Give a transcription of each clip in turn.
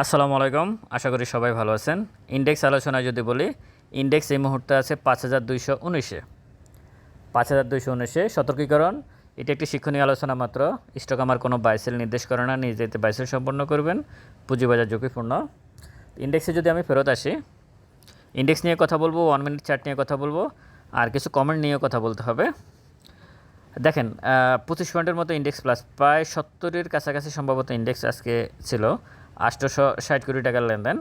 আসসালামু আলাইকুম। আশা করি সবাই ভালো আছেন। ইন্ডেক্স আলোচনায় যদি বলি, ইন্ডেক্স এই মুহূর্তে আছে পাঁচ হাজার দুইশো উনিশে। পাঁচ হাজার দুইশো উনিশে সতর্কীকরণ। এটি একটি শিক্ষণীয় আলোচনা মাত্র। স্টক আমার কোনো বাইসেল নির্দেশ করে না নিজেতে বাইসেল সম্পন্ন করবেন। পুঁজিবাজার ঝুঁকিপূর্ণ। ইন্ডেক্সে যদি আমি ফেরত আসি, ইন্ডেক্স নিয়ে কথা বলব ওয়ান মিনিট চার্ট নিয়ে কথা বলব, আর কিছু কমেন্ট নিয়ে কথা বলতে হবে। দেখেন পঁচিশ পয়েন্টের মতো ইন্ডেক্স প্লাস প্রায় সত্তরের কাছাকাছি সম্ভবত ইন্ডেক্স আজকে ছিল। আটশোশো ষাট কোটি টাকার লেনদেন।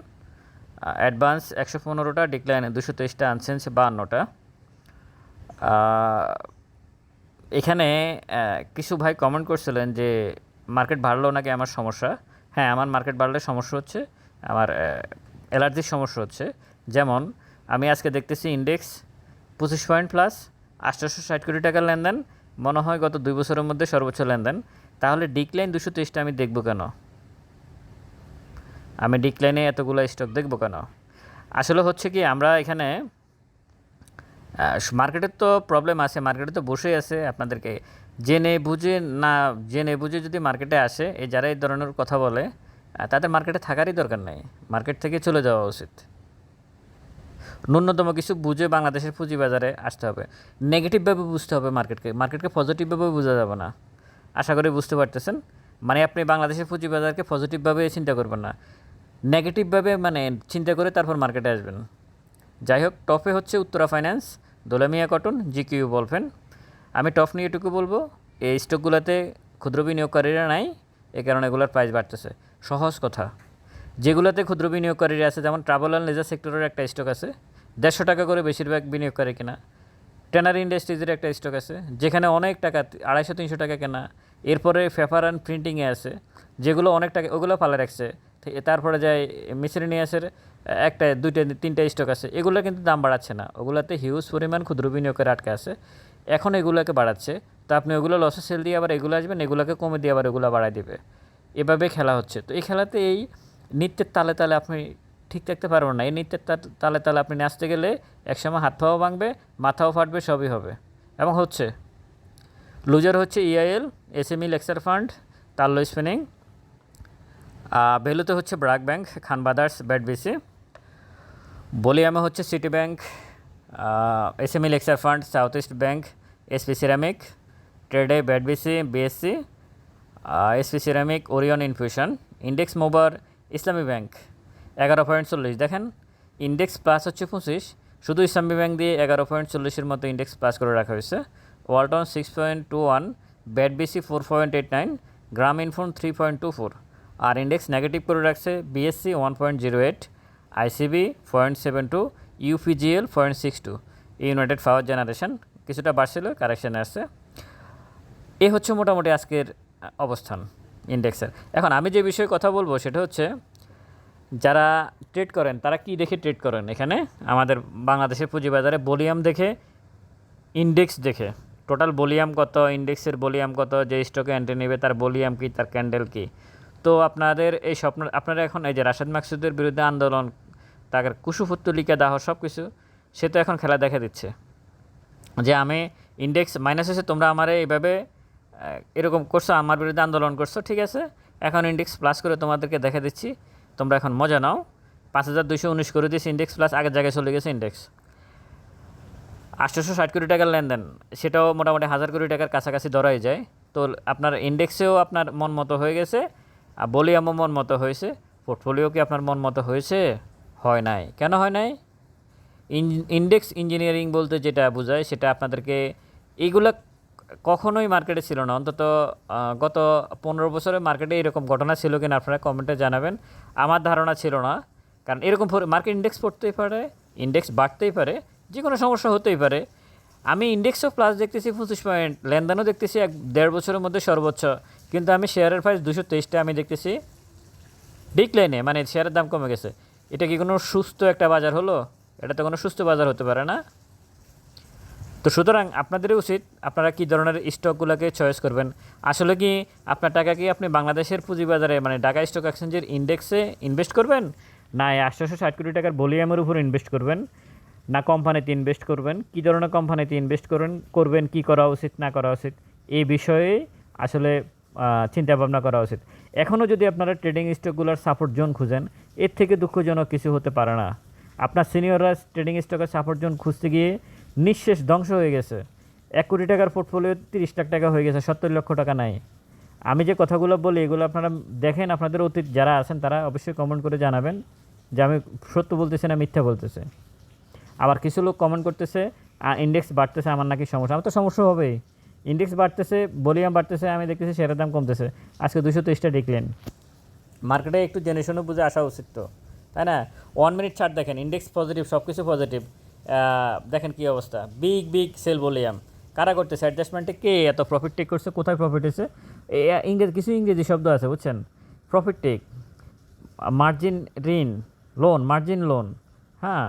অ্যাডভান্স একশো পনেরোটা ডিক্লাইন দুশো তেইশটা আনসেন্স বাহান্নটা। এখানে কিছু ভাই কমেন্ট করছিলেন যে মার্কেট বাড়লো নাকি আমার সমস্যা? হ্যাঁ আমার মার্কেট বাড়লে সমস্যা হচ্ছে, আমার অ্যালার্জির সমস্যা হচ্ছে। যেমন, আমি আজকে দেখতেছি ইন্ডেক্স পঁচিশ পয়েন্ট প্লাস আটশোশো ষাট কোটি টাকার লেনদেন। মনে হয় গত দুই বছরের মধ্যে সর্বোচ্চ লেনদেন। তাহলে ডিক্লাইন দুশো তেইশটা আমি দেখব কেন? আমি ডিক্লাইনে এতগুলো স্টক দেখব কেন? আসলে হচ্ছে কি, আমরা এখানে মার্কেটের তো প্রবলেম আছে মার্কেটে তো বসেই আছে আপনাদেরকে। জেনে বুঝে না, জেনে বুঝে যদি মার্কেটে আসে, এই যারা এই ধরনের কথা বলে তাদের মার্কেটে থাকারই দরকার নেই। মার্কেট থেকে চলে যাওয়া উচিত। ন্যূনতম কিছু বুঝে বাংলাদেশের পুঁজিবাজারে আসতে হবে। নেগেটিভভাবে বুঝতে হবে মার্কেটকে মার্কেটকে পজিটিভভাবে বোঝা যাবে না। আশা করি বুঝতে পারতেছেন। মানে আপনি বাংলাদেশের পুঁজিবাজারকে পজিটিভভাবে চিন্তা করবেন না। নেগেটিভভাবে মানে চিন্তা করে তারপর মার্কেটে আসবেন। যাই হোক, টপে হচ্ছে Uttara finance, Dulamia cotton, GQ ball. Pen top নিয়ে এটুকু বলব, এই স্টকগুলোতে ক্ষুদ্র বিনিয়োগকারীরা নাই, এ কারণে এগুলোর প্রাইস বাড়তেছে। সহজ কথা। যেগুলোতে ক্ষুদ্র বিনিয়োগকারীরা আছে, যেমন ট্রাভেল অ্যান্ড লেজার সেক্টরের একটা স্টক আছে, দেড়শো টাকা করে বেশিরভাগ বিনিয়োগকারী কেনা। টেনারি ইন্ডাস্ট্রিজের একটা স্টক আছে, যেখানে অনেক টাকা আড়াইশো তিনশো টাকা কেনা। এরপরে পেপার অ্যান্ড প্রিন্টিংয়ে আছে। যেগুলো অনেক টাকা ওগুলো পালে রাখছে। তারপরে যায় মিসেলিনিয়াসের একটা, দুইটা, তিনটা স্টক আছে, এগুলো কিন্তু দাম বাড়াচ্ছে না। ওগুলোতে হিউজ পরিমাণ ক্ষুদ্র বিনিয়োগের আটকে আছে। এখন এগুলোকে বাড়াচ্ছে। তো আপনি ওগুলো লসে সেল দিয়ে আবার এগুলো আসবেন, এগুলোকে কমে দিয়ে আবার এগুলো বাড়ায় দিবে। এভাবে খেলা হচ্ছে। তো এই খেলাতে এই নৃত্যের তালে তালে আপনি ঠিক থাকতে পারবেন না। এই নৃত্যের তালে তালে আপনি নাচতে গেলে একসময় হাত পাও ভাঙবে, মাথাও ফাটবে, সবই হবে। এবং হচ্ছে লুজার হচ্ছে ইআইএল এসএমই লেক্সার ফান্ড তাল্লো স্পিনিং ভ্যালুতে হচ্ছে BRAC bank Khan brothers BAT BC. বলিয়ামে হচ্ছে city Bank SME Lexar fund, South East Bank, SP ceramic, ট্রেডে BAT BC, BSC SP ceramic, Orion infusion, index মোবার, Islami bank, এগারো পয়েন্ট চল্লিশ। দেখেন, index plus হচ্ছে পঁচিশ, শুধু ইসলামী ব্যাংক দিয়ে এগারো পয়েন্ট চল্লিশের মতো ইন্ডেক্স প্লাস করে রাখা হয়েছে। Walton six point two one BAT BC four point eight nine Grameenphone three point two four আর ইন্ডেক্স নেগেটিভ করে রাখছে BSC one point zero eight ICB point seven two UPGL point six two United Power Generation কিছুটা বাড়ছিল কারেকশানে আসছে। এ হচ্ছে মোটামুটি আজকের অবস্থান ইন্ডেক্সের এখন আমি যে বিষয়ে কথা বলব সেটা হচ্ছে, যারা ট্রেড করেন, তারা কি দেখে ট্রেড করেন? এখানে আমাদের বাংলাদেশের পুঁজিবাজারে বলিয়াম দেখে ইন্ডেক্স দেখে। টোটাল বলিয়াম কত ইন্ডেক্সের বলিয়াম কত, যে স্টকে এন্ট্রি নেবে, তার বলিয়াম কী, তার ক্যান্ডেল কি? তো আপনাদের এই স্বপ্ন, আপনারা এখন এই যে রাশেদ মাকসুদের বিরুদ্ধে আন্দোলন তার কুশুফুত্তলিকা দাহ সব কিছু সে তো এখন খেলা দেখা দিচ্ছে। যে আমি ইন্ডেক্স মাইনাস এসে তোমরা আমারে এইভাবে এরকম করছ, আমার বিরুদ্ধে আন্দোলন করছ, ঠিক আছে? এখন ইন্ডেক্স প্লাস করে তোমাদেরকে দেখা দিচ্ছি। তোমরা এখন মজা নাও। পাঁচ হাজার দুশো উনিশ করে দিয়েছি ইন্ডেক্স প্লাস আগের জায়গায় চলে গেছে ইন্ডেক্স আটশোশো ষাট কোটি টাকার লেনদেন, সেটাও মোটামুটি হাজার কোটি টাকার কাছাকাছি ধরাই যায়। তো আপনার ইন্ডেক্সেও আপনার মন মতো হয়ে গেছে। আর আমার মন মতো হয়েছে। পোর্টফোলিও কি আপনার মন মতো হয়েছে? হয় নাই। কেন হয় নাই? ইন্ডেক্স ইঞ্জিনিয়ারিং বলতে যেটা বোঝায়, সেটা আপনাদেরকে এইগুলো কখনোই মার্কেটে ছিল না। অন্তত গত পনেরো বছরে মার্কেটে এরকম ঘটনা ছিল কিনা আপনারা কমেন্টে জানাবেন। আমার ধারণা ছিল না। কারণ এরকম মার্কেট ইন্ডেক্স পড়তেই পারে ইন্ডেক্স বাড়তেই পারে যে কোনো সমস্যা হতেই পারে। আমি ইন্ডেক্সও প্লাস দেখতেছি, পঁচিশ পয়েন্ট লেনদেনও দেখতেছি এক দেড় বছরের মধ্যে সর্বোচ্চ। কিন্তু আমি শেয়ারের প্রাইস দুশো তেইশটা আমি দেখতেছি ডিক্লাইনে মানে শেয়ারের দাম কমে গেছে। এটা কি কোনো সুস্থ একটা বাজার হলো? এটা তো কোনো সুস্থ বাজার হতে পারে না। তো সুতরাং আপনাদেরই উচিত আপনারা কী ধরনের স্টকগুলোকে চয়েস করবেন? আসলে কি আপনার টাকা কি আপনি বাংলাদেশের পুঁজিবাজারে মানে ঢাকা স্টক এক্সচেঞ্জের ইন্ডেক্সে ইনভেস্ট করবেন? না আটশোশো ষাট কোটি টাকার ভলিউমের উপর ইনভেস্ট করবেন? না কোম্পানিতে ইনভেস্ট করবেন? কী ধরনের কোম্পানিতে ইনভেস্ট করবেন? করবেন কী করা উচিত, না করা উচিত? এই বিষয়ে আসলে চিন্তা ভাবনা করা উচিত। এখনও যদি আপনারা ট্রেডিং স্টকগুলোর সাপোর্ট জোন খুঁজেন, এর থেকে দুঃখজনক কিছু হতে পারে না। আপনার সিনিয়ররা ট্রেডিং স্টকের সাপোর্ট জোন খুঁজতে গিয়ে নিঃশেষ ধ্বংস হয়ে গেছে। এক কোটি টাকার পোর্টফোলিও তিরিশ লাখ টাকা হয়ে গেছে, সত্তর লক্ষ টাকা নাই। আমি যে কথাগুলো বলি, এগুলো আপনারা দেখেন, আপনাদের অতীত যারা আছেন তারা অবশ্যই কমেন্ট করে জানাবেন যে আমি সত্য বলতেছি না মিথ্যা বলতেছে। আবার কিছু লোক কমেন্ট করতেছে ইন্ডেক্স বাড়তেছে, আমার নাকি সমস্যা। আমার তো সমস্যা হবেই। ইন্ডেক্স বাড়তেছে ভলিউম বাড়তেছে, আমি দেখতেছি শেয়ারের দাম কমতেছে। আজকে দুশো তেইশটা দেখলেন মার্কেটে একটু জেনে শুনে বুঝে আসা উচিত তো, তাই না? ওয়ান মিনিট ছাড় দেখেন ইন্ডেক্স পজিটিভ সব কিছু পজিটিভ দেখেন কী অবস্থা। বিগ বিগ সেল ভলিউম কারা করতেছে? অ্যাডজাস্টমেন্টে কে এত প্রফিট টেক করছে? কোথায় প্রফিট হয়েছে? ইংরেজি, কিছু ইংরেজি শব্দ আছে, বুঝছেন? প্রফিট টেক মার্জিন ঋণ লোন মার্জিন লোন হ্যাঁ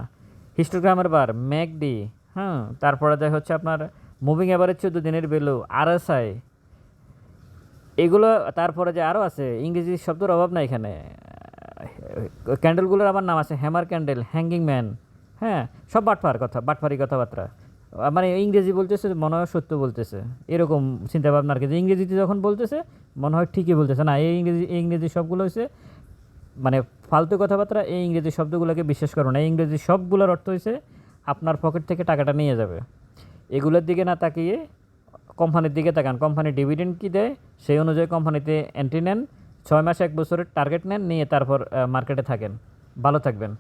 হিস্টোগ্রামের বার ম্যাকডি হ্যাঁ তারপরে দেখা হচ্ছে আপনার মুভিং অ্যাভারেজ চোদ্দ দিনের ভ্যালু আরএসআই এগুলো তারপরে যে আরও আছে, ইংরেজি শব্দের অভাব নাই এখানে। ক্যান্ডেলগুলোর আমার নাম আছে হ্যামার ক্যান্ডেল হ্যাঙ্গিং ম্যান হ্যাঁ সব বাটফার কথা, বাটফারি কথাবার্তা। মানে ইংরেজি বলতেছে, মনে হয় সত্য বলতেছে। এরকম চিন্তা ভাবনা আর কি ইংরেজিতে যখন বলতেছে, মনে হয় ঠিকই বলতেছে। না, এই ইংরেজি ইংরেজি সবগুলো হচ্ছে মানে ফালতু কথাবার্তা, এই ইংরেজি শব্দগুলোকে বিশ্বাস করো না। এই ইংরেজি সবগুলোর অর্থ হয়েছে আপনার পকেট থেকে টাকাটা নিয়ে যাবে। এগুলোর দিকে না তাকিয়ে কোম্পানির দিকে তাকান। কোম্পানি ডিভিডেন্ড কী দেয়? সেই অনুযায়ী কোম্পানিতে এন্ট্রি নেন, ছয় মাস এক বছরের টার্গেট নেন, নিয়ে তারপর মার্কেটে থাকেন। ভালো থাকবেন।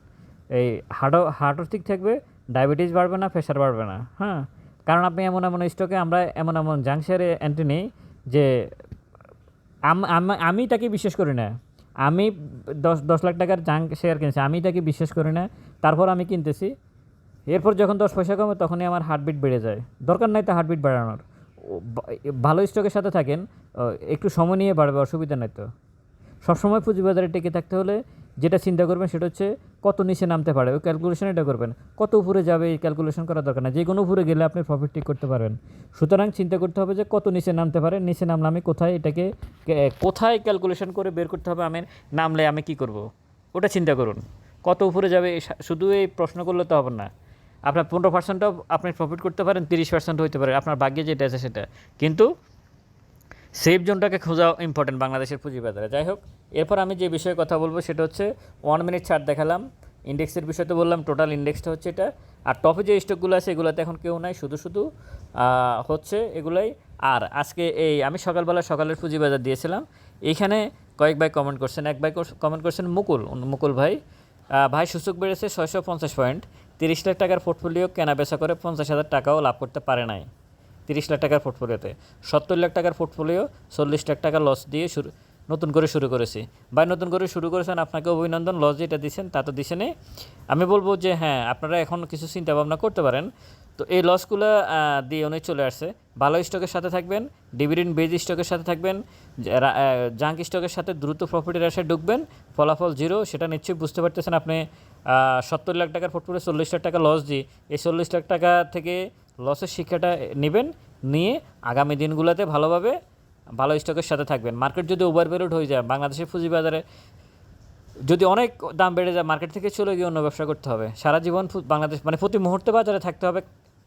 এই হার্টও হার্টও ঠিক থাকবে ডায়াবেটিস বাড়বে না প্রেশার বাড়বে না হ্যাঁ? কারণ আপনি এমন এমন স্টকে আমরা এমন এমন জাংশারে এন্ট্রি নিই যে, আম- তাকে বিশ্বাস করি না। আমি দশ দশ লাখ টাকার জাঙ্ক শেয়ার কিনেছি, আমি তাকে বিশ্বাস করি না। তারপর আমি কিনতেছি। এরপর যখন দশ পয়সা কমে, তখনই আমার হার্টবিট বেড়ে যায়। দরকার নাই তো হার্টবিট বাড়ানোর। ভালো স্টকের সাথে থাকেন একটু সময় নিয়ে বাড়বে, অসুবিধা নাই তো। সবসময় পুঁজিবাজারে টিকে থাকতে হলে যেটা চিন্তা করবেন সেটা হচ্ছে কত নিচে নামতে পারে, ওই ক্যালকুলেশন এটা করবেন। কত উপরে যাবে এই ক্যালকুলেশন করা দরকার না যে কোনো উপরে গেলে আপনি প্রফিট ঠিক করতে পারবেন। সুতরাং চিন্তা করতে হবে যে কত নিচে নামতে পারে, নিচে নামলে আমি কোথায় এটাকে কোথায় ক্যালকুলেশন করে বের করতে হবে, আমি নামলে আমি কি করব? ওটা চিন্তা করুন। কত উপরে যাবে শুধু এই প্রশ্ন করলে তো হবে না। আপনার পনেরো পার্সেন্টও আপনি প্রফিট করতে পারেন, তিরিশ পার্সেন্ট হইতে পারে। আপনার ভাগ্যে যেটা আছে সেটা। কিন্তু সেফ জোনটাকে খোঁজা ইম্পর্টেন্ট বাংলাদেশের পুঁজিবাজারে। যাই হোক, এরপর আমি যে বিষয়ে কথা বলব সেটা হচ্ছে ওয়ান মিনিট ছাড় দেখালাম। ইন্ডেক্সের বিষয়ে তো বললাম টোটাল ইন্ডেক্সটা হচ্ছে এটা। আর টপে যে স্টকগুলো আছে, এগুলোতে এখন কেউ নাই, শুধু শুধু হচ্ছে এগুলাই। আর আজকে এই, আমি সকালবেলা সকালের পুঁজিবাজার দিয়েছিলাম। এইখানে কয়েক ভাই কমেন্ট করছেন। এক ভাই কমেন্ট করছেন মুকুল মুকুল ভাই। ভাই সূচক বেড়েছে ছয়শো পঞ্চাশ পয়েন্ট তিরিশ লাখ টাকার পোর্টফোলিও কেনা বেচা করে পঞ্চাশ হাজার টাকাও লাভ করতে পারে নাই। তিরিশ লাখ টাকার পোর্টফোলিওতে সত্তর লাখ টাকার পোর্টফোলিও চল্লিশ লাখ টাকা লস দিয়ে শুরু, নতুন করে শুরু করেছি। ভাই, নতুন করে শুরু করেছেন, আপনাকে অভিনন্দন। লস যেটা দিচ্ছেন তা তো দিছেনই আমি বলব যে হ্যাঁ আপনারা এখন কিছু চিন্তা ভাবনা করতে পারেন। তো এই লসগুলো দিয়ে উনি চলে আসছে। ভালো স্টকের সাথে থাকবেন ডিভিডেন্ড বেজ স্টকের সাথে থাকবেন জাঙ্ক স্টকের সাথে দ্রুত প্রফিটের আশায় ঢুকবেন, ফলাফল জিরো সেটা নিশ্চয়ই বুঝতে পারতেছেন আপনি। সত্তর লাখ টাকার পোর্টফোলিও চল্লিশ লাখ টাকা লস দিই এই চল্লিশ লাখ টাকা থেকে লসের শিক্ষাটা নেবেন, নিয়ে আগামী দিনগুলোতে ভালোভাবে ভালো স্টকের সাথে থাকবেন। মার্কেট যদি ওভার বেরোড হয়ে যায়, বাংলাদেশের পুঁজিবাজারে যদি অনেক দাম বেড়ে যায় মার্কেট থেকে চলে গিয়ে অন্য ব্যবসা করতে হবে। সারা জীবন বাংলাদেশ মানে প্রতি মুহূর্তে বাজারে থাকতে হবে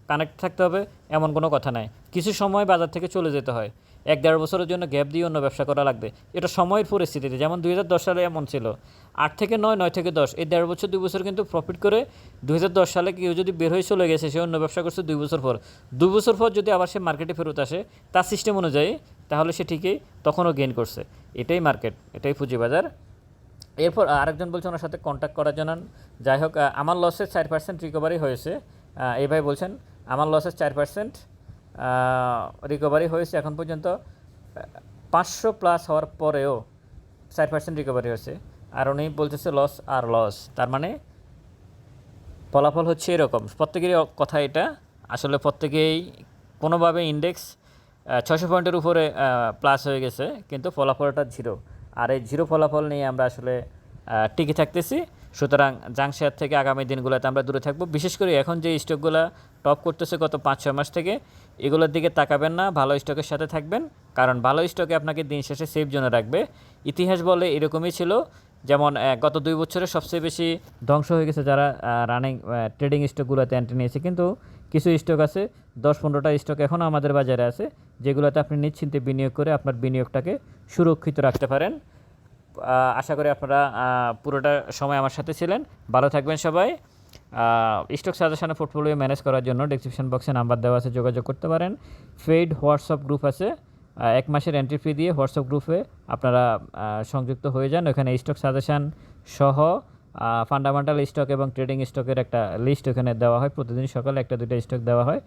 কানেক্ট থাকতে হবে, এমন কোনো কথা নাই। কিছু সময় বাজার থেকে চলে যেতে হয়। এক দেড় বছরের জন্য গ্যাপ দিয়ে অন্য ব্যবসা করা লাগবে। এটা সময়ের পরিস্থিতিতে, যেমন দুই হাজার দশ সালে এমন ছিল। আট থেকে নয় নয় থেকে দশ, এই দেড় বছর, দুই বছর কিন্তু প্রফিট করে দুই হাজার দশ সালে কেউ যদি বের হয়ে চলে গেছে, সে অন্য ব্যবসা করছে দুই বছর পর। দুই বছর পর যদি আবার সে মার্কেটে ফেরত আসে, তার সিস্টেম অনুযায়ী, তাহলে সে ঠিকই তখনও গেইন করছে। এটাই মার্কেট এটাই পুঁজিবাজার। এরপর আরেকজন বলছে ওনার সাথে কন্ট্যাক্ট করার জন্য। যাই হোক আমার লসের চার পার্সেন্ট রিকভারি হয়েছে। এই ভাই বলছেন আমার লসের চার পার্সেন্ট রিকভারি হয়েছে এখন পর্যন্ত পাঁচশো প্লাস হওয়ার পরেও চার পার্সেন্ট রিকভারি হয়েছে। আর উনি বলতেছে লস আর লস তার মানে ফলাফল হচ্ছে এরকম। প্রত্যেকেরই কথা এটা। আসলে প্রত্যেকেই কোনোভাবে ইন্ডেক্স ছশো পয়েন্টের উপরে প্লাস হয়ে গেছে, কিন্তু ফলাফলটা জিরো আর এই জিরো ফলাফল নিয়ে আমরা আসলে টিকে থাকতেছি। সুতরাং জাং শেয়ার থেকে আগামী দিনগুলোতে আমরা দূরে থাকব। বিশেষ করে এখন যে স্টকগুলো টপ করতেছে গত পাঁচ ছয় মাস থেকে, এগুলোর দিকে তাকাবেন না, ভালো স্টকের সাথে থাকবেন। কারণ ভালো স্টকে আপনাকে দিন শেষে সেফ জোনে রাখবে। ইতিহাস বলে এরকমই ছিল, যেমন গত দুই বছরে সবচেয়ে বেশি ধ্বংস হয়ে গেছে যারা রানিং ট্রেডিং স্টকগুলোতে অ্যান্ট্রি নিয়েছে। কিন্তু কিছু স্টক আছে দশ পনেরোটা স্টক এখনও আমাদের বাজারে আছে, যেগুলোতে আপনি নিশ্চিন্তে বিনিয়োগ করে আপনার বিনিয়োগটাকে সুরক্ষিত রাখতে পারেন। আশা করি আপনারা পুরোটা সময় আমার সাথে ছিলেন। ভালো থাকবেন সবাই। স্টক সাজেশনে পোর্টফোলিও ম্যানেজ করার জন্য ডিসক্রিপশন বক্সে নাম্বার দেওয়া আছে, যোগাযোগ করতে পারেন। ফেড হোয়াটসঅ্যাপ গ্রুপ আছে। এক মাসের এন্ট্রি ফি দিয়ে হোয়াটসঅ্যাপ গ্রুপে আপনারা সংযুক্ত হয়ে যান। ওখানে স্টক সাজেশন সহ ফান্ডামেন্টাল স্টক এবং ট্রেডিং স্টকের একটা লিস্ট ওখানে দেওয়া হয়। প্রতিদিন সকালে একটা দুটো স্টক দেওয়া হয়।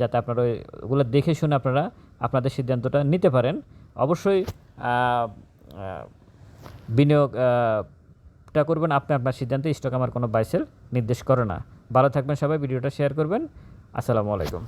যাতে আপনারা ওগুলো দেখে শুনে আপনারা আপনাদের সিদ্ধান্তটা নিতে পারেন। অবশ্যই আহ, আহ, বিনিয়োগ আহ, টা করবেন আপনি আপনার সিদ্ধান্তে। স্টক আমার কোনো বাইসেল নির্দেশ করে না। ভালো থাকবেন সবাই ভিডিওটা শেয়ার করবেন। আসসালামু আলাইকুম।